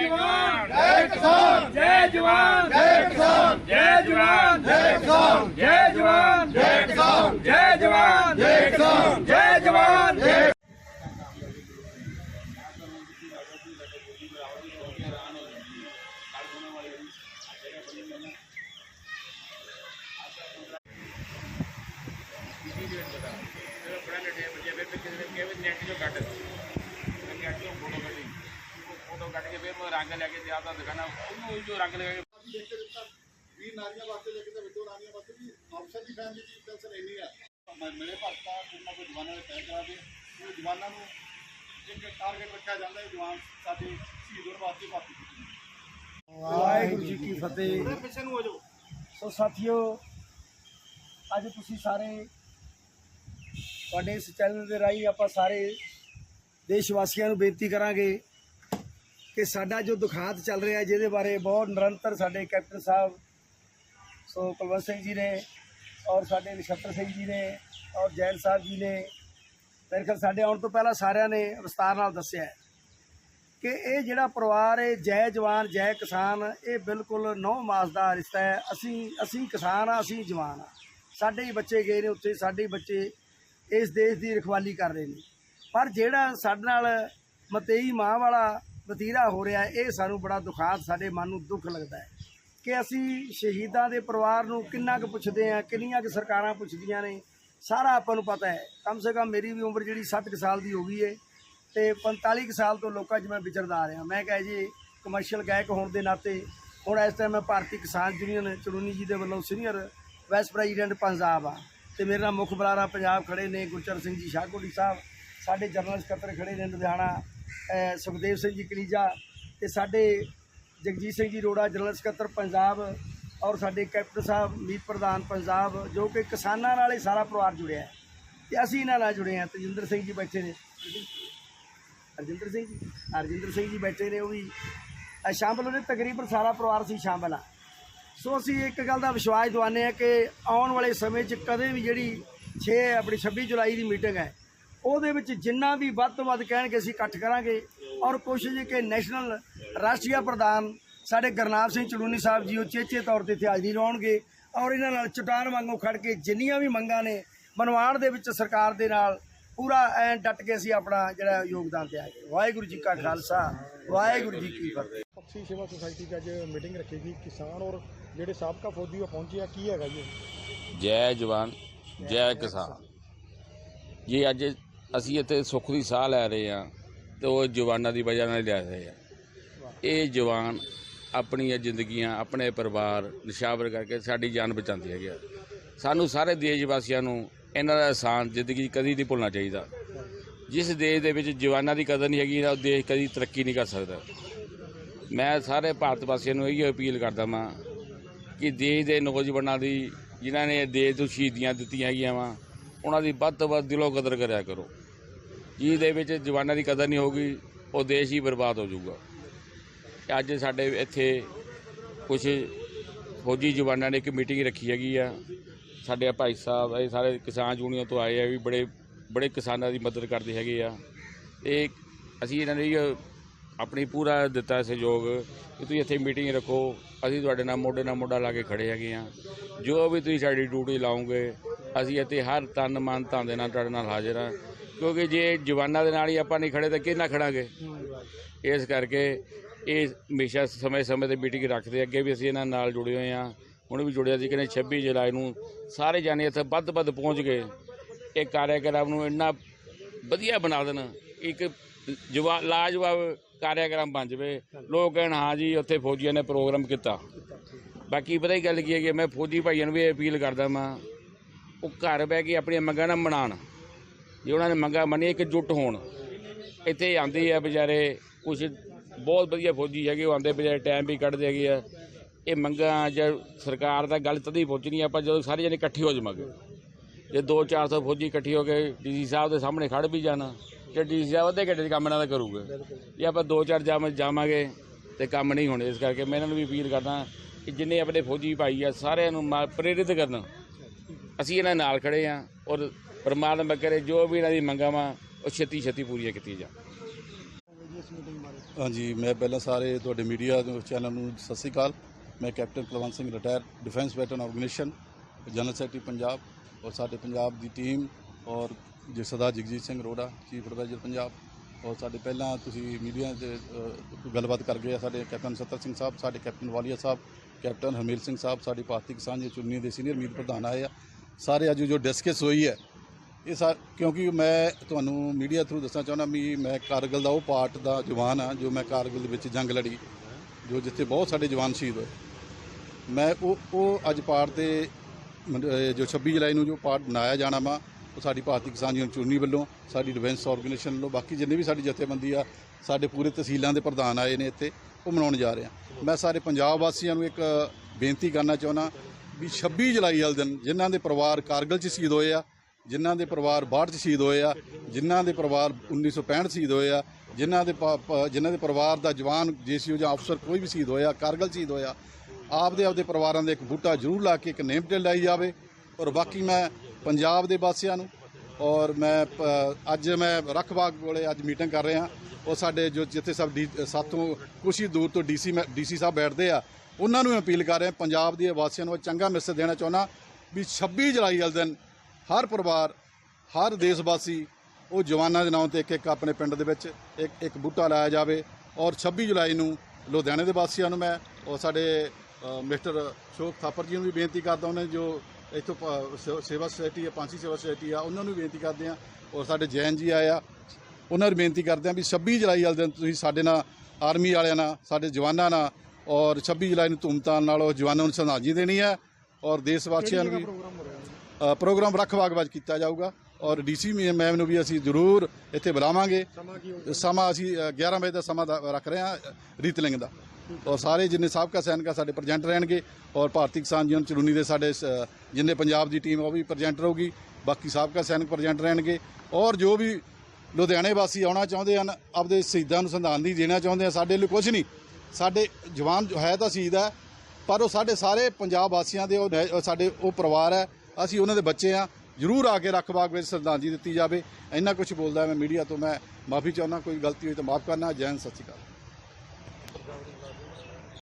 ਜਵਾਨ ਜੈ ਕਿਸਾਨ, ਜੈ ਜਵਾਨ, ਜੈ ਕਿਸਾਨ, ਜੈ ਜਵਾਨ, ਜੈ ਕਿਸਾਨ, ਜੈ ਜਵਾਨ, ਜੈ ਕਿਸਾਨ, ਜੈ ਜਵਾਨ, ਜੈ ਕਿਸਾਨ, ਜੈ ਜਵਾਨ, ਜੈ ਫੋਟੋ ਕੱਢ? ਕੇ ਫਿਰ ਮੈਂ ਰੰਗ ਲੈ ਕੇ ਤਾਂ ਦਿਖਾਣਾ। ਉਹਨੂੰ ਜੋ ਰੰਗ ਲਗਾ ਕੇ ਵੀਰ ਨਾਰੀਆਂ ਵਾਸਤੇ ਲੈ ਕੇ ਤੇ ਵਿਦੋ ਨਾਰੀਆਂ ਵਾਸਤੇ ਵੀ ਅਫਸਰ ਦੀ ਫੈਮਿਲੀ ਦੀ ਟੈਨਸ਼ਨ ਇੰਨੀ ਆ। ਮ- ਮਿਲੇ ਭਗਤਾ ਕੋਈ ਨਾ ਕੋਈ ਜਵਾਨਾਂ ਦੇ ਤੈਅ ਕਰਾ ਦੇ ਉਹ ਜਵਾਨਾਂ ਨੂੰ ਇੱਕ ਟਾਰਗੇਟ ਰੱਖਿਆ ਜਾਂਦਾ ਹੈ ਜਵਾਨ ਸਾਡੇ ਸ਼ਹੀਦ ਹੋਣ ਵਾਸਤੇ ਭਰਤੀ ਕੀਤੀ ਜਾਂਦੀ ਹੈ। ਵਾਹਿਗੁਰੂ ਜੀ ਕੀ ਫਤਿਹ। ਸੋ ਸਾਥੀਓ ਅੱਜ ਤੁਸੀਂ ਸਾਰੇ ਤੁਹਾਡੇ ਇਸ ਚੈਨਲ ਦੇ ਰਾਹੀਂ ਆਪਾਂ ਸਾਰੇ ਦੇਸ਼ ਵਾਸੀਆਂ ਨੂੰ ਬੇਨਤੀ ਕਰਾਂਗੇ ਕਿ ਸਾਡਾ ਜੋ ਦੁਖਾਂਤ ਚੱਲ ਰਿਹਾ ਜਿਹਦੇ ਬਾਰੇ ਬਹੁਤ ਨਿਰੰਤਰ ਸਾਡੇ ਕੈਪਟਨ ਸਾਹਿਬ, ਸੋ ਕੁਲਵੰਤ ਸਿੰਘ ਜੀ ਨੇ ਔਰ ਸਾਡੇ ਨਛੱਤਰ ਸਿੰਘ ਜੀ ਨੇ ਔਰ ਜੈਨ ਸਾਹਿਬ ਜੀ ਨੇ, ਮੇਰੇ ਖਿਆਲ ਸਾਡੇ ਆਉਣ ਤੋਂ ਪਹਿਲਾਂ ਸਾਰਿਆਂ ਨੇ ਵਿਸਤਾਰ ਨਾਲ ਦੱਸਿਆ ਕਿ ਇਹ ਜਿਹੜਾ ਪਰਿਵਾਰ ਹੈ, ਜੈ ਜਵਾਨ, ਜੈ ਕਿਸਾਨ, ਇਹ ਬਿਲਕੁਲ ਨੌ ਮਾਸ ਦਾ ਰਿਸ਼ਤਾ ਹੈ। ਅਸੀਂ ਅਸੀਂ ਕਿਸਾਨ ਆ ਅਸੀਂ ਜਵਾਨ ਆ ਸਾਡੇ ਹੀ ਬੱਚੇ ਗਏ ਨੇ ਉੱਥੇ, ਸਾਡੇ ਹੀ ਬੱਚੇ ਇਸ ਦੇਸ਼ ਦੀ ਰਖਵਾਲੀ ਕਰ ਰਹੇ ਨੇ। ਪਰ ਜਿਹੜਾ ਸਾਡੇ ਨਾਲ ਮਤੇਈ ਮਾਂ ਵਾਲਾ ਵਤੀਰਾ ਹੋ ਰਿਹਾ ਹੈ, ਇਹ ਸਾਨੂੰ ਬੜਾ ਦੁਖਾਤ ਸਾਡੇ ਮਨ ਨੂੰ ਦੁੱਖ ਲੱਗਦਾ ਹੈ। ਕਿ ਅਸੀਂ ਸ਼ਹੀਦਾਂ ਦੇ ਪਰਿਵਾਰ ਨੂੰ ਕਿੰਨਾ ਕੁ ਪੁੱਛਦੇ ਆ ਕਿੰਨੀਆਂ ਕੁ ਸਰਕਾਰਾਂ ਪੁੱਛਦੀਆਂ ਨੇ ਸਾਰਾ ਆਪਾਂ ਨੂੰ ਪਤਾ ਹੈ। ਕਮ ਸੇ ਕਮ ਮੇਰੀ ਵੀ ਉਮਰ ਜਿਹੜੀ 60 ਕੁ ਸਾਲ ਦੀ ਹੋ ਗਈ ਹੈ ਤੇ 45 ਕੁ ਸਾਲ ਤੋਂ ਲੋਕਾਂ 'ਚ ਮੈਂ ਵਿਚਰਦਾ ਆ ਰਿਹਾ। ਮੈਂ ਕਹੇ ਜੀ ਕਮਰਸ਼ੀਅਲ ਗਾਇਕ ਹੋਣ ਦੇ ਨਾਤੇ ਹੁਣ ਇਸ ਟਾਈਮ ਮੈਂ ਭਾਰਤੀ ਕਿਸਾਨ ਯੂਨੀਅਨ ਚੜੂਨੀ ਜੀ ਦੇ ਵੱਲੋਂ ਸੀਨੀਅਰ ਵਾਈਸ ਪ੍ਰੈਜ਼ੀਡੈਂਟ ਪੰਜਾਬ ਆ। ਤੇ ਮੇਰੇ ਨਾਲ ਮੁੱਖ ਬੁਲਾਰਾ ਪੰਜਾਬ ਖੜੇ ਨੇ ਗੁਰਚਰਨ ਸਿੰਘ ਜੀ ਸ਼ਾਹਕੋਟੀ ਸਾਹਿਬ ਸਾਡੇ ਜਨਰਲ ਸਕੱਤਰ ਖੜੇ ਨੇ ਲੁਧਿਆਣਾ। ਸੁਖਦੇਵ ਸਿੰਘ ਜੀ ਕਲੀਜਾ ਤੇ ਸਾਡੇ ਜਗਜੀਤ ਸਿੰਘ ਜੀ ਰੋੜਾ, ਜਨਰਲ ਸਕੱਤਰ ਪੰਜਾਬ ਔਰ ਸਾਡੇ ਕੈਪਟਨ ਸਾਹਿਬ ਮੀਤ ਪ੍ਰਧਾਨ ਪੰਜਾਬ ਜੋ ਕਿ ਕਿਸਾਨਾਂ ਨਾਲ ਹੀ ਸਾਰਾ ਪਰਿਵਾਰ ਜੁੜਿਆ ਹੈ ਤੇ ਅਸੀਂ ਇਹਨਾਂ ਨਾਲ ਜੁੜੇ ਹਾਂ। ਤਜਿੰਦਰ ਸਿੰਘ ਜੀ ਬੈਠੇ ਨੇ। ਅਰਜਿੰਦਰ ਸਿੰਘ ਜੀ? ਅਰਜਿੰਦਰ ਸਿੰਘ ਜੀ ਬੈਠੇ ਨੇ, ਉਹ ਵੀ ਸ਼ਾਮਲ ਉਹਨੇ ਤਕਰੀਬਨ ਸਾਰਾ ਪਰਿਵਾਰ ਸੀ ਸ਼ਾਮਲ ਆ ਸੋ ਅਸੀਂ ਇੱਕ ਗੱਲ ਦਾ ਵਿਸ਼ਵਾਸ ਦਿਵਾਉਂਦੇ ਹਾਂ ਕਿ ਆਉਣ ਵਾਲੇ ਸਮੇਂ 'ਚ ਕਦੇ ਵੀ ਜਿਹੜੀ 6 ਆਪਣੀ 26 ਜੁਲਾਈ ਦੀ ਮੀਟਿੰਗ ਹੈ ਉਹਦੇ ਵਿੱਚ ਜਿੰਨਾ ਵੀ ਵੱਧ ਤੋਂ ਵੱਧ ਕਹਿਣਗੇ ਅਸੀਂ ਇਕੱਠ ਕਰਾਂਗੇ। ਔਰ ਕੋਸ਼ਿਸ਼ ਕਿ ਨੈਸ਼ਨਲ ਰਾਸ਼ਟਰੀय ਪ੍ਰਧਾਨ ਸਾਡੇ ਗਰਨਾਮ ਸਿੰਘ ਚੜੂਨੀ ਸਾਹਿਬ ਜੀ ਉਹ ਚੇਚੇ ਤੌਰ ਤੇ ਇੱਥੇ ਹਾਜ਼ਰੀ ਲਾਉਣਗੇ ਔਰ ਇਹਨਾਂ ਨਾਲ ਚਟਾਨ ਵਾਂਗੂ ਖੜ ਕੇ ਜਿੰਨੀਆਂ ਵੀ ਮੰਗਾਂ ਨੇ ਮਨਵਾਣ ਦੇ ਵਿੱਚ ਸਰਕਾਰ ਦੇ ਨਾਲ ਪੂਰਾ ਐ ਡਟ ਕੇ ਅਸੀਂ ਆਪਣਾ ਜਿਹੜਾ ਯੋਗਦਾਨ ਦਿਆਂਗੇ ਵਾਹਿਗੁਰੂ ਜੀ ਕਾ ਖਾਲਸਾ ਵਾਹਿਗੁਰੂ ਜੀ ਕੀ ਫਤਿਹ। ਪਕਸ਼ੀ ਸੇਵਾ ਸੁਸਾਇਟੀ 'ਚ ਅੱਜ ਮੀਟਿੰਗ ਰੱਖੀ ਗਈ। ਕਿਸਾਨ ਔਰ ਜਿਹੜੇ ਸਾਬਕਾ ਫੌਜੀ ਉਹ ਪਹੁੰਚੇ ਆ ਕੀ ਹੈਗਾ ਜੀ? ਜੈ ਜਵਾਨ ਜੈ ਕਿਸਾਨ। ਜੀ ਅੱਜ ਅਸੀਂ ਇੱਥੇ ਸੁੱਖ ਦੀ ਸਾਹ ਲੈ ਰਹੇ ਹਾਂ ਤੇ ਉਹ ਜਵਾਨਾਂ ਦੀ ਵਜ੍ਹਾ ਨਾਲ ਲੈ ਰਹੇ ਆ ਇਹ ਜਵਾਨ ਆਪਣੀਆਂ ਜ਼ਿੰਦਗੀਆਂ, ਆਪਣੇ ਪਰਿਵਾਰ ਨਿਸ਼ਾਵਰ ਕਰਕੇ ਸਾਡੀ ਜਾਨ ਬਚਾਉਂਦੇ ਹੈਗੇ ਆ। ਸਾਨੂੰ ਸਾਰੇ ਦੇਸ਼ ਵਾਸੀਆਂ ਨੂੰ ਇਹਨਾਂ ਦਾ ਅਹਿਸਾਨ ਜ਼ਿੰਦਗੀ 'ਚ ਕਦੀ ਨਹੀਂ ਭੁੱਲਣਾ ਚਾਹੀਦਾ। ਜਿਸ ਦੇਸ਼ ਦੇ ਵਿੱਚ ਜਵਾਨਾਂ ਦੀ ਕਦਰ ਨਹੀਂ ਹੈਗੀ, ਉਹ ਦੇਸ਼ ਕਦੀ ਤਰੱਕੀ ਨਹੀਂ ਕਰ ਸਕਦਾ। ਮੈਂ ਸਾਰੇ ਭਾਰਤ ਵਾਸੀਆਂ ਨੂੰ ਇਹੀ ਅਪੀਲ ਕਰਦਾ ਵਾਂ ਕਿ ਦੇਸ਼ ਦੇ ਨੌਜਵਾਨਾਂ ਦੀ, ਜਿਨ੍ਹਾਂ ਨੇ ਦੇਸ਼ ਨੂੰ ਸ਼ਹੀਦੀਆਂ ਦਿੱਤੀਆਂ ਹੈਗੀਆਂ ਵਾ ਉਹਨਾਂ ਦੀ ਵੱਧ ਤੋਂ ਵੱਧ ਦਿਲੋਂ ਕਦਰ ਕਰਿਆ ਕਰੋ। ਜਿਹਦੇ ਵਿੱਚ ਜਵਾਨਾਂ ਦੀ ਕਦਰ ਨਹੀਂ ਹੋਗੀ ਉਹ ਦੇਸ਼ ਹੀ ਬਰਬਾਦ ਹੋ ਜਾਊਗਾ। ਅੱਜ ਸਾਡੇ ਇੱਥੇ ਕੁਝ ਫੌਜੀ ਜਵਾਨਾਂ ਨੇ ਇੱਕ ਮੀਟਿੰਗ ਰੱਖੀ ਹੈਗੀ ਆ। ਸਾਡੇ ਭਾਈ ਸਾਹਿਬ, ਇਹ ਸਾਰੇ ਕਿਸਾਨ ਯੂਨੀਅਨ ਤੋਂ ਆਏ ਆ ਵੀ ਬੜੇ ਬੜੇ ਕਿਸਾਨਾਂ ਦੀ ਮਦਦ ਕਰਦੇ ਹੈਗੇ ਆ। ਤੇ ਅਸੀਂ ਇਹਨਾਂ ਨੇ ਆਪਣੀ ਪੂਰਾ ਦਿੱਤਾ ਸਹਿਯੋਗ ਕਿ ਤੁਸੀਂ ਇੱਥੇ ਮੀਟਿੰਗ ਰੱਖੋ। ਅਸੀਂ ਤੁਹਾਡੇ ਨਾਲ ਮੋਢੇ ਨਾਲ ਮੋਢਾ ਲਾ ਕੇ ਖੜੇ ਹੈਗੇ ਆ। ਜੋ ਵੀ ਤੁਸੀਂ ਸਾਡੀ ਡਿਊਟੀ ਲਾਉਂਗੇ ਅਸੀਂ ਇੱਥੇ ਹਰ ਤਨ ਮਨ ਧਨ ਦੇ ਨਾਲ ਤੁਹਾਡੇ ਨਾਲ ਹਾਜ਼ਰ ਹਾਂ। ਕਿਉਂਕਿ ਜੇ ਜਵਾਨਾਂ ਦੇ ਨਾਲ ਹੀ ਆਪਾਂ ਨਹੀਂ ਖੜੇ, ਤਾਂ ਕਿਹਨਾਂ ਖੜਾਂਗੇ? ਇਸ ਕਰਕੇ ਇਹ ਹਮੇਸ਼ਾ ਸਮੇਂ-ਸਮੇਂ ਤੇ ਮੀਟਿੰਗ ਰੱਖਦੇ ਅੱਗੇ ਵੀ ਅਸੀਂ ਇਹਨਾਂ ਨਾਲ ਜੁੜੇ ਹੋਏ ਹਾਂ। ਹੁਣ ਵੀ ਜੁੜਿਆ ਸੀ, ਕਹਿੰਦੇ 26 ਜੁਲਾਈ ਨੂੰ ਸਾਰੇ ਜਾਣੇ ਇੱਥੇ ਵੱਧ-ਵੱਧ ਪਹੁੰਚ ਗਏ। ਇਹ ਕਾਰਿਆਕ੍ਰਮ ਨੂੰ ਇੰਨਾ ਵਧੀਆ ਬਣਾ ਦੇਣ, ਇੱਕ ਜਵਾ, ਲਾਜਵਾਬ ਕਾਰਿਆਕ੍ਰਮ ਬਣ ਜਾਵੇ। ਲੋਕ ਕਹਿਣ, ਹਾਂ ਜੀ, ਉੱਥੇ ਫੌਜੀਆਂ ਨੇ ਪ੍ਰੋਗਰਾਮ ਕੀਤਾ। ਬਾਕੀ ਪਤਾ ਹੀ ਗੱਲ ਕੀ ਹੈ ਕਿ ਮੈਂ ਫੌਜੀ ਭਾਈਆਂ ਨੂੰ ਵੀ ਇਹ ਅਪੀਲ ਕਰਦਾ ਮੈਂ ਉਹ ਘਰ ਬਹਿ ਕੇ ਆਪਣੀਆਂ ਮੰਗਾਂ ਨਾ ਮਨਾਣ। ਜੇ ਉਹਨਾਂ ਨੇ ਮੰਗਾਂ ਮੰਨੀ ਇੱਕ ਜੁੱਟ ਹੋਣ। ਇੱਥੇ ਆਂਦੇ ਆ ਵਿਚਾਰੇ ਕੁਝ ਬਹੁਤ ਵਧੀਆ ਫੌਜੀ ਹੈਗੇ, ਉਹ ਆਂਦੇ ਵਿਚਾਰੇ ਟਾਈਮ ਵੀ ਕੱਢਦੇ ਹੈਗੇ ਆ। ਇਹ ਮੰਗਾਂ ਜੇ ਸਰਕਾਰ ਦਾ ਗੱਲ ਤਦ ਹੀ ਪਹੁੰਚਣੀ ਆਪਾਂ ਜਦੋਂ ਸਾਰੇ ਜਣੇ ਇਕੱਠੇ ਹੋ ਜਾਵਾਂਗੇ। ਜੇ 2-400 ਫੌਜੀ ਇਕੱਠੇ ਹੋ ਕੇ ਡੀਸੀ ਸਾਹਿਬ ਦੇ ਸਾਹਮਣੇ ਖੜ ਵੀ ਜਾਣਾ, ਤੇ ਡੀਸੀ ਸਾਹਿਬ ਅੱਧੇ ਘੰਟੇ 'ਚ ਕੰਮ ਇਹਨਾਂ ਦਾ ਕਰੂਗੇ। ਜੇ ਆਪਾਂ 2-4 ਜਾਮ ਜਾਵਾਂਗੇ, ਤੇ ਕੰਮ ਨਹੀਂ ਹੋਣੇ ਇਸ ਕਰਕੇ ਮੈਂ ਇਹਨਾਂ ਨੂੰ ਵੀ ਅਪੀਲ ਕਰਦਾ ਕਿ ਜਿੰਨੇ ਆਪਣੇ ਫੌਜੀ ਭਾਈ ਆ, ਸਾਰਿਆਂ ਨੂੰ ਮਾ- ਪ੍ਰੇਰਿਤ ਕਰਨ। ਅਸੀਂ ਇਹਨਾਂ ਨਾਲ ਖੜੇ ਆ ਔਰ ਪਰਮਾਤਮਾ ਕਰੇ ਜੋ ਵੀ ਇਹਨਾਂ ਦੀ ਮੰਗਾਂ ਵਾ, ਉਹ ਛੇਤੀ ਛੇਤੀ ਪੂਰੀਆਂ ਕੀਤੀਆਂ ਜਾਣ। ਹਾਂਜੀ, ਮੈਂ ਪਹਿਲਾਂ ਸਾਰੇ ਤੁਹਾਡੇ ਮੀਡੀਆ ਚੈਨਲ ਨੂੰ ਸਤਿ ਸ੍ਰੀ ਅਕਾਲ। ਮੈਂ captain Kulwant Singh retire, defence veteran organisation, general secretary Punjab ਔਰ ਸਾਡੇ ਪੰਜਾਬ ਦੀ ਟੀਮ ਔਰ ਜੇ ਸਰਦਾਰ ਜਗਜੀਤ ਸਿੰਘ ਰੋੜਾ ਚੀਫ ਐਡਵਾਈਜ਼ਰ ਪੰਜਾਬ ਔਰ ਸਾਡੇ ਪਹਿਲਾਂ ਤੁਸੀਂ ਮੀਡੀਆ ਦੇ ਗੱਲਬਾਤ ਕਰ ਗਏ ਆ ਸਾਡੇ ਕੈਪਟਨ ਸੱਤਰ ਸਿੰਘ ਸਾਹਿਬ, ਸਾਡੇ ਕੈਪਟਨ ਵਾਲੀਆ ਸਾਹਿਬ, ਕੈਪਟਨ ਹਰਮੀਲ ਸਿੰਘ ਸਾਹਿਬ, ਸਾਡੀ ਭਾਰਤੀ ਕਿਸਾਨ ਜੀ ਚੁਣਨੀ ਦੇ ਸੀਨੀਅਰ ਮੀਤ ਪ੍ਰਧਾਨ ਆਏ ਆ। ਸਾਰੇ ਅੱਜ ਜੋ ਡਿਸਕਸ ਹੋਈ ਹੈ, ਇਹ ਸਾ, ਕਿਉਂਕਿ ਮੈਂ ਤੁਹਾਨੂੰ ਮੀਡੀਆ ਥਰੂ ਦੱਸਣਾ ਚਾਹੁੰਦਾ ਵੀ ਮੈਂ ਕਾਰਗਿਲ ਦਾ ਉਹ ਪਾਰਟ ਦਾ ਜਵਾਨ ਆ ਜੋ ਮੈਂ ਕਾਰਗਿਲ ਦੇ ਵਿੱਚ ਜੰਗ ਲੜੀ, ਜੋ ਜਿੱਥੇ ਬਹੁਤ ਸਾਡੇ ਜਵਾਨ ਸ਼ਹੀਦ ਹੋਏ। ਮੈਂ ਉਹ ਉਹ ਅੱਜ ਪਾਰਟ ਦੇ ਜੋ 26 ਜੁਲਾਈ ਨੂੰ ਜੋ ਪਾਰਟ ਬਣਾਇਆ ਜਾਣਾ ਵਾ, ਉਹ ਸਾਡੀ ਭਾਰਤੀ ਕਿਸਾਨ ਯੂਨੀਅਨ ਚੂਨੀ ਵੱਲੋਂ, ਸਾਡੀ ਡਿਫੈਂਸ ਆਰਗੇਨਾਈਜੇਸ਼ਨ ਵੱਲੋਂ, ਬਾਕੀ ਜਿੰਨੇ ਵੀ ਸਾਡੀ ਜਥੇਬੰਦੀ ਆ, ਸਾਡੇ ਪੂਰੇ ਤਹਿਸੀਲਾਂ ਦੇ ਪ੍ਰਧਾਨ ਆਏ ਨੇ ਇੱਥੇ, ਉਹ ਮਨਾਉਣ ਜਾ ਰਹੇ ਆ। ਮੈਂ ਸਾਰੇ ਪੰਜਾਬ ਵਾਸੀਆਂ ਨੂੰ ਇੱਕ ਬੇਨਤੀ ਕਰਨਾ ਚਾਹੁੰਦਾ ਵੀ 26 ਜੁਲਾਈ ਵਾਲੇ ਦਿਨ ਜਿਨ੍ਹਾਂ ਦੇ ਪਰਿਵਾਰ ਕਾਰਗਿਲ 'ਚ ਸ਼ਹੀਦ ਹੋਏ ਆ ਜਿਨ੍ਹਾਂ ਦੇ ਪਰਿਵਾਰ ਬਾੜ 'ਚ ਸ਼ਹੀਦ ਹੋਏ ਆ ਜਿਨ੍ਹਾਂ ਦੇ ਪਰਿਵਾਰ 1965 ਸ਼ਹੀਦ ਹੋਏ ਆ ਜਿਨ੍ਹਾਂ ਦੇ ਪ- ਪ- ਜਿਨ੍ਹਾਂ ਦੇ ਪਰਿਵਾਰ ਦਾ ਜਵਾਨ ਜੇਸੀਓ ਜਾਂ ਅਫਸਰ ਕੋਈ ਵੀ ਸ਼ਹੀਦ ਹੋਇਆ ਕਾਰਗਿਲ ਸ਼ਹੀਦ ਹੋਇਆ ਆਪਦੇ ਆਪਦੇ ਪਰਿਵਾਰਾਂ ਦੇ ਇੱਕ ਬੂਟਾ ਜ਼ਰੂਰ ਲਾ ਕੇ ਇੱਕ ਨੇਮ ਤੇ ਲਾਈ ਜਾਵੇ ਔਰ ਬਾਕੀ ਮੈਂ ਪੰਜਾਬ ਦੇ ਵਾਸੀਆਂ ਨੂੰ ਔਰ ਮੈਂ ਅੱਜ ਮੈਂ ਰਖਬਾਗ ਕੋਲੇ ਅੱਜ ਮੀਟਿੰਗ ਕਰ ਰਿਹਾ ਉਹ ਸਾਡੇ ਜੋ ਜਿੱਥੇ ਸਭ ਡੀ ਸਾਥੋਂ ਕੁਛ ਹੀ ਦੂਰ ਤੋਂ ਡੀਸੀ ਡੀਸੀ ਸਾਹਿਬ ਬੈਠਦੇ ਆ ਉਹਨਾਂ ਨੂੰ ਅਪੀਲ ਕਰ ਰਿਹਾ, ਪੰਜਾਬ ਦੇ ਵਾਸੀਆਂ ਨੂੰ ਚੰਗਾ ਮੈਸੇਜ ਦੇਣਾ ਚਾਹੁੰਦਾ ਵੀ 26 ਜੁਲਾਈ ਵਾਲੇ ਦਿਨ ਹਰ ਪਰਿਵਾਰ, ਹਰ ਦੇਸ਼ ਵਾਸੀ ਉਹ ਜਵਾਨਾਂ ਦੇ ਨਾਂ ਤੇ ਇੱਕ ਇੱਕ ਆਪਣੇ ਪਿੰਡ ਦੇ ਵਿੱਚ ਇੱਕ ਇੱਕ ਬੂਟਾ ਲਾਇਆ ਜਾਵੇ ਔਰ 26 ਜੁਲਾਈ ਨੂੰ ਲੁਧਿਆਣੇ ਦੇ ਵਾਸੀਆਂ ਨੂੰ ਮੈਂ ਔਰ ਸਾਡੇ ਮਿਸਟਰ ਸ਼ੋਕ ਥਾਪਰ ਜੀ ਨੂੰ ਵੀ ਬੇਨਤੀ ਕਰਦਾ ਉਹਨਾਂ ਜੋ ਇੱਥੋਂ ਪ- ਸੇਵਾ ਸੁਸਾਇਟੀ ਹੈ ਪਾਂਸੀ ਸੇਵਾ ਸੁਸਾਇਟੀ ਆ, ਉਹਨਾਂ ਨੂੰ ਵੀ ਬੇਨਤੀ ਕਰਦੇ ਆ ਔਰ ਸਾਡੇ ਜੈਨ ਜੀ ਆਏ ਆ, ਉਹਨਾਂ ਨੂੰ ਬੇਨਤੀ ਕਰਦੇ ਆ ਵੀ 26 ਜੁਲਾਈ ਵਾਲੇ ਦਿਨ ਤੁਸੀਂ ਸਾਡੇ ਨਾਲ, ਆਰਮੀ ਵਾਲਿਆਂ ਨਾਲ, ਸਾਡੇ ਜਵਾਨਾਂ ਨਾਲ ਔਰ 26 ਜੁਲਾਈ ਨੂੰ ਧੂਮਧਾਮ ਨਾਲ ਉਹ ਜਵਾਨਾਂ ਨੂੰ ਸ਼ਰਧਾਂਜਲੀ ਦੇਣੀ ਹੈ ਔਰ ਦੇਸ਼ ਵਾਸੀਆਂ ਨੂੰ ਵੀ ਪ੍ਰੋਗਰਾਮ ਰੱਖ-ਵਾਗ ਵਿੱਚ ਕੀਤਾ ਜਾਊਗਾ ਔਰ ਡੀਸੀ ਮੈਮ ਨੂੰ ਵੀ ਅਸੀਂ ਜ਼ਰੂਰ ਇੱਥੇ ਬੁਲਾਵਾਂਗੇ। ਸਮਾਂ ਅਸੀਂ ਅ, 11 ਵਜੇ ਦਾ ਸਮਾਂ ਦਾ ਰੱਖ ਰਹੇ ਹਾਂ ਰੀਤਲਿੰਗ ਦਾ। ਔਰ ਸਾਰੇ ਜਿੰਨੇ ਸਾਬਕਾ ਸੈਨਿਕ ਸਾਡੇ ਪ੍ਰੈਜ਼ੈਂਟ ਰਹਿਣਗੇ ਔਰ ਭਾਰਤੀ ਕਿਸਾਨ ਯੂਨੀਅਨ ਚਰੂਨੀ ਦੇ ਸਾਡੇ ਜਿੰਨੇ ਪੰਜਾਬ ਦੀ ਟੀਮ ਉਹ ਵੀ ਪ੍ਰੈਜ਼ੈਂਟ ਰਹੂਗੀ। ਬਾਕੀ ਸਾਬਕਾ ਸੈਨਿਕ ਪ੍ਰੈਜ਼ੈਂਟ ਰਹਿਣਗੇ ਔਰ ਜੋ ਵੀ ਲੁਧਿਆਣੇ ਵਾਸੀ ਆਉਣਾ ਚਾਹੁੰਦੇ ਹਨ ਆਪਦੇ ਸ਼ਹੀਦਾਂ ਨੂੰ ਸੰਧਾਨਦੀ ਦੇਣਾ ਚਾਹੁੰਦੇ ਆ ਸਾਡੇ ਲਈ ਕੁਝ ਨਹੀਂ। ਸਾਡੇ ਜਵਾਨ ਜੋ ਹੈ ਤਾਂ ਸ਼ਹੀਦ ਹੈ, ਪਰ ਉਹ ਸਾਡੇ ਸਾਰੇ ਪੰਜਾਬ ਵਾਸੀਆਂ ਦੇ ਉਹ ਨੈ- ਸਾਡੇ ਉਹ ਪਰਿਵਾਰ ਹੈ। ਅਸੀਂ ਉਹਨਾਂ ਦੇ ਬੱਚੇ ਆ ਜ਼ਰੂਰ ਆ ਕੇ ਰੱਖ ਬਾਗ ਵਿੱਚ ਸ਼ਰਧਾਂਜਲੀ ਦਿੱਤੀ ਜਾਵੇ। ਇੰਨਾ ਕੁਝ ਬੋਲਦਾ ਮੈਂ ਮੀਡੀਆ ਤੋਂ। ਮੈਂ ਮਾਫੀ ਚਾਹੁੰਦਾ, ਕੋਈ ਗਲਤੀ ਹੋਈ ਤਾਂ ਮਾਫ ਕਰਨਾ। ਜੈਨ ਸਤਿ ਸ਼੍ਰੀ ਅਕਾਲ।